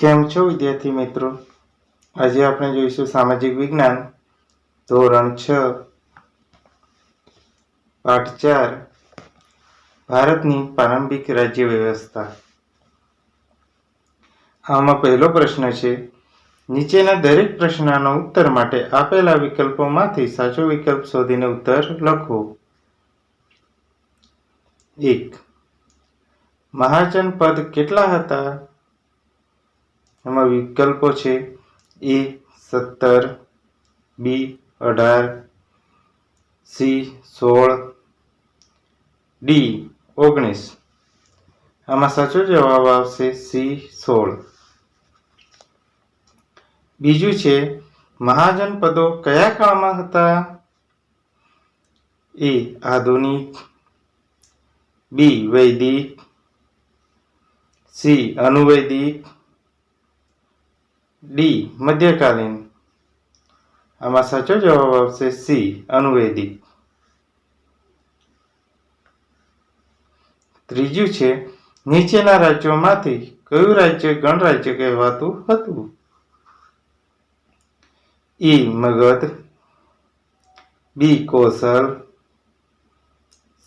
કેમ છો વિદ્યાર્થી મિત્રો? આજે આપણે જોઈશું સામાજિક વિજ્ઞાન, ધોરણ છ, પાઠ ચાર, ભારતની પ્રારંભિક રાજ્ય વ્યવસ્થા. આમાં પહેલો પ્રશ્ન છે, નીચેના દરેક પ્રશ્નના ઉત્તર માટે આપેલા વિકલ્પોમાંથી સાચો વિકલ્પ શોધીને ઉત્તર લખો. એક, મહાજન પદ કેટલા હતા? એમાં વિકલ્પો છે એ સત્તર, બી અઢાર, સી સોળ, ડી ઓગણીસ. આમાં સાચો જવાબ આવશે સી સોળ. બીજું છે, મહાજનપદો કયા કાળમાં હતા? એ આધુનિક, બી વૈદિક, સી અનુવૈદિક ડી મધ્યકાલીન આમાં સાચો જવાબ આવશે સી અનુવૈદિક ત્રીજું છે નીચેના રાજ્યોમાંથી કયું રાજ્ય ગણરાજ્ય કહેવાતું હતું E Magadh B Kosal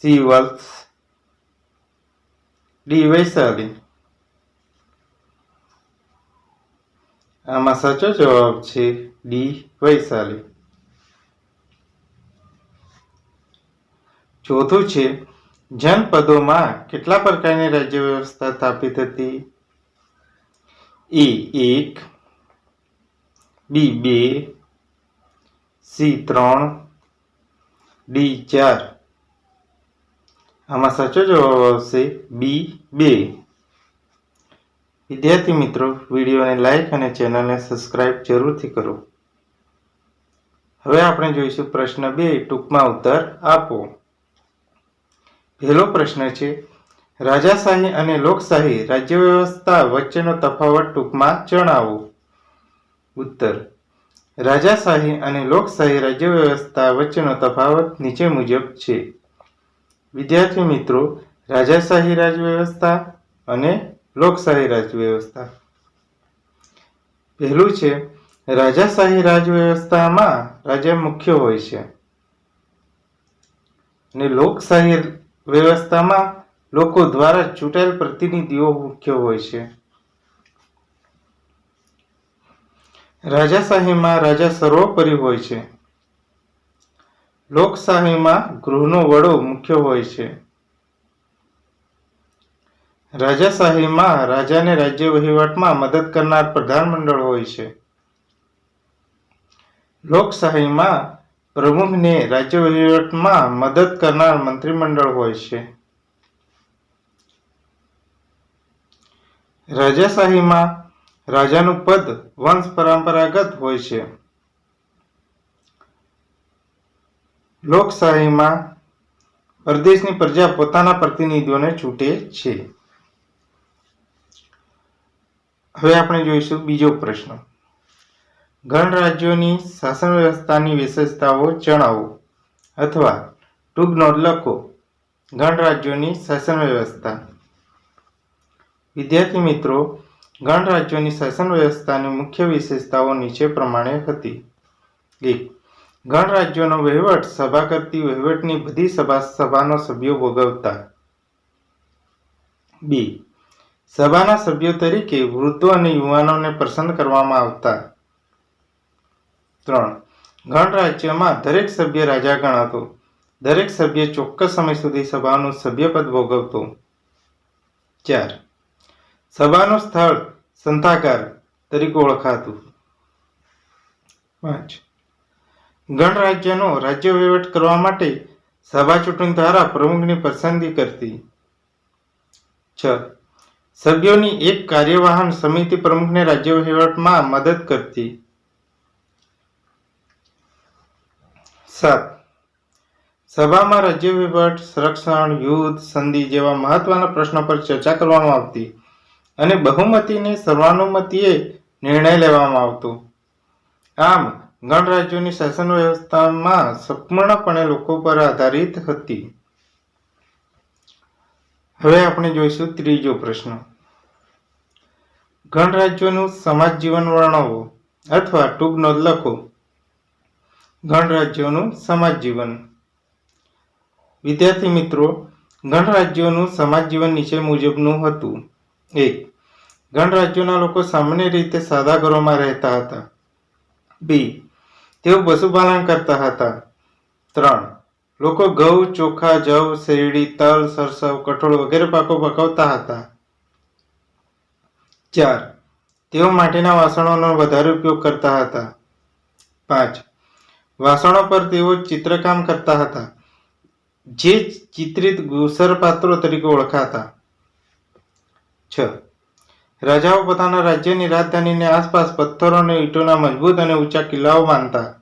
C Vatsa D Vaishali આમાં સાચો જવાબ છે ડી, વૈશાલી. ચોથું છે, જનપદોમાં કેટલા પ્રકારની રાજ્ય વ્યવસ્થા સ્થાપિત હતી? ઈ એક, બી બે, સી ત્રણ, ડી ચાર. આમાં સાચો જવાબ આવશે બી બે. વિદ્યાર્થી મિત્રો, વિડીયોને લાઇક અને ચેનલને સબસ્ક્રાઇબ જરૂરથી કરો. હવે આપણે જોઈશું પ્રશ્ન બે, ટૂંકમાં ઉત્તર આપો. પહેલો પ્રશ્ન છે, રાજાશાહી અને લોકશાહી રાજ્ય વ્યવસ્થા વચ્ચેનો તફાવત ટૂંકમાં જણાવો. ઉત્તર, રાજાશાહી અને લોકશાહી રાજ્ય વ્યવસ્થા વચ્ચેનો તફાવત નીચે મુજબ છે. વિદ્યાર્થી મિત્રો, રાજાશાહી રાજ વ્યવસ્થા અને લોકશાહી રાજવ્યવસ્થા પહેલું છે, રાજાશાહી રાજવ્યવસ્થામાં રાજા મુખ્ય હોય છે. અને લોકશાહી વ્યવસ્થામાં લોકો દ્વારા ચૂંટાયેલ પ્રતિનિધિઓ મુખ્ય હોય છે. રાજાશાહીમાં રાજા સર્વોપરી હોય છે. લોકશાહીમાં ગૃહનો વડો મુખ્ય હોય છે. રાજાશાહીમાં, રાજાને રાજ્ય વહીવટમાં મદદ કરનાર પ્રધાનમંડળ હોય છે. લોકશાહીમાં પ્રમુખને રાજ્ય વહીવટમાં મદદ કરનાર મંત્રીમંડળ હોય છે. રાજાશાહીમાં રાજાનું પદ વંશ પરંપરાગત હોય છે. લોકશાહીમાં પ્રદેશની પ્રજા પોતાના પ્રતિનિધિઓને ચૂંટે છે. હવે આપણે જોઈશું બીજો પ્રશ્ન. ગણ રાજ્યોની શાસન વ્યવસ્થાની વિશેષતાઓ જણાવો અથવા ટૂંક નોંધ લખો. ગણરાજ્યોની શાસન વ્યવસ્થા. વિદ્યાર્થી મિત્રો ગણરાજ્યોની શાસન વ્યવસ્થાની મુખ્ય વિશેષતાઓ નીચે પ્રમાણે હતી. એક ગણરાજ્યોનો વહીવટ સભા કરતી વહીવટની બધી સભા સભાનો સભ્યો ભોગવતા. બી સભાના સભ્યો તરીકે વૃદ્ધો અને યુવાનોને પસંદ કરવામાં આવતા. ત્રણ. ગણરાજ્યમાં દરેક સભ્ય રાજા ગણાતો દરેક સભ્ય ચોક્કસ સમય સુધી સભાનું સભ્યપદ ભોગવતો. ચાર. સભાનું સ્થળ સંતાકાર તરીકે ઓળખાતું. પાંચ. ગણરાજ્યનો રાજ્ય વહીવટ કરવા માટે સભા ચૂંટણી દ્વારા પ્રમુખની પસંદગી કરતી. છ. સભ્યોની એક કાર્યવાહન સમિતિ પ્રમુખને રાજ્ય વહીવટમાં મદદ કરતી. સાત. સભામાં રાજ્ય વહીવટ, સંરક્ષણ, યુદ્ધ, સંધિ જેવા મહત્વના પ્રશ્નો પર ચર્ચા કરવામાં આવતી અને બહુમતીને સર્વાનુમતિએ નિર્ણય લેવામાં આવતો. આમ, ગણરાજ્યોની શાસન વ્યવસ્થામાં સંપૂર્ણપણે લોકો પર આધારિત હતી. હવે આપણે જોઈશું ત્રીજો પ્રશ્ન. ગણરાજ્યોનું સમાજ જીવન વર્ણવો અથવા ટૂંક નોંધ લખો. ગણરાજ્યોનું સમાજ જીવન વિદ્યાર્થી મિત્રો, ગણરાજ્યોનું સમાજ જીવન નીચે મુજબનું હતું. એક, ગણરાજ્યોના લોકો સામાન્ય રીતે સાદા ઘરોમાં રહેતા હતા. બી, તેઓ પશુપાલન કરતા હતા. ત્રણ લોકો ઘઉં, ચોખા, જવ, શેરડી, તલ, સરસવ, કઠોળ વગેરે પાકો પકવતા હતા. ચાર. તેઓ માટીના વાસણોનો વધારે ઉપયોગ કરતા હતા. પાંચ. વાસણો પર તેઓ ચિત્રકામ કરતા હતા, જે ચિત્રિત ગુસર પાત્રો તરીકે ઓળખાતા. છ. રાજાઓ પોતાના રાજ્યની રાજધાનીની આસપાસ પથ્થરો અને ઈંટોના મજબૂત અને ઊંચા કિલ્લાઓ બાંધતા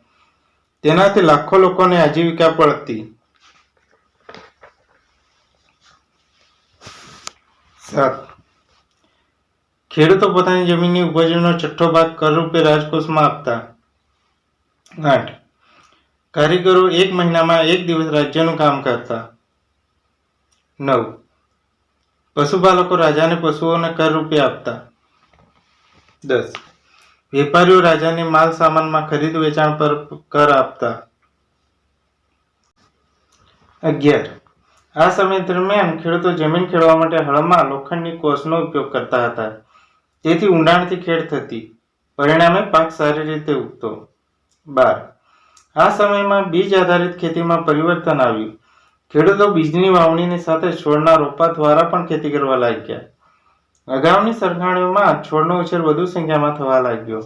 તેનાથી લાખો લોકોને આજીવિકા પડતી. ખેડૂતો પોતાની જમીનની ઉપજનો છઠ્ઠો ભાગ કર રાજકોષમાં આપતા. આઠ. કારીગરો એક મહિનામાં એક દિવસ રાજ્યનું કામ કરતા. નવ. પશુપાલકો રાજાને પશુઓને કર રૂપે આપતા. દસ. વેપારીઓ રાજાને માલ સામાનમાં ખરીદ, વેચાણ પર કર આપતા. અગિયાર. આ સમય દરમિયાન ખેડૂતો જમીન ખેડવા માટે હળમાં લોખંડની કોષનો ઉપયોગ કરતા હતા. તેથી ઊંડાણથી ખેડ થતી. પરિણામે પાક સારી રીતે ઉગતો. બાર. આ સમયમાં બીજ આધારિત ખેતીમાં પરિવર્તન આવ્યું. ખેડૂતો બીજની વાવણીની સાથે છોડના રોપા દ્વારા પણ ખેતી કરવા લાગ્યા. અગાઉની સરખામણીમાં છોડનો ઉછેર વધુ સંખ્યામાં થવા લાગ્યો.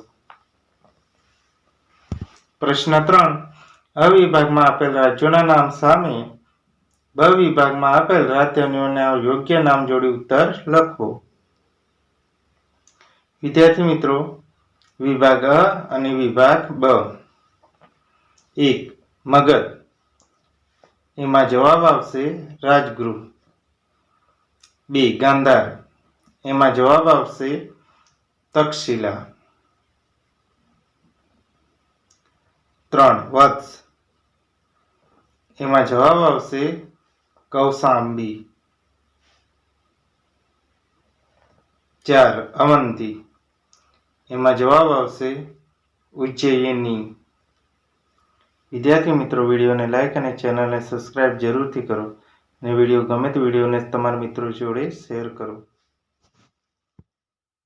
પ્રશ્ન ત્રણ. અ આપેલ રાજ્યોના નામ સામે બ વિભાગમાં આપેલ રાજધાનીઓના યોગ્ય નામ જોડી ઉત્તર લખો. વિદ્યાર્થી મિત્રો, વિભાગ અ અને વિભાગ બ. એક મગધ એમાં જવાબ આવશે રાજગૃહ. બે, ગાંધાર. એમાં જવાબ આવશે તક્ષશિલા. ત્રણ, વત્સ. એમાં જવાબ આવશે કૌસાંબી ચાર, અવંતી. એમાં જવાબ આવશે ઉજ્જૈની વિદ્યાર્થી મિત્રો, વિડીયોને લાઇક અને ચેનલને સબસ્ક્રાઇબ જરૂરથી કરો અને વીડિયો ગમે તે વિડીયોને તમારા મિત્રો જોડે શેર કરો.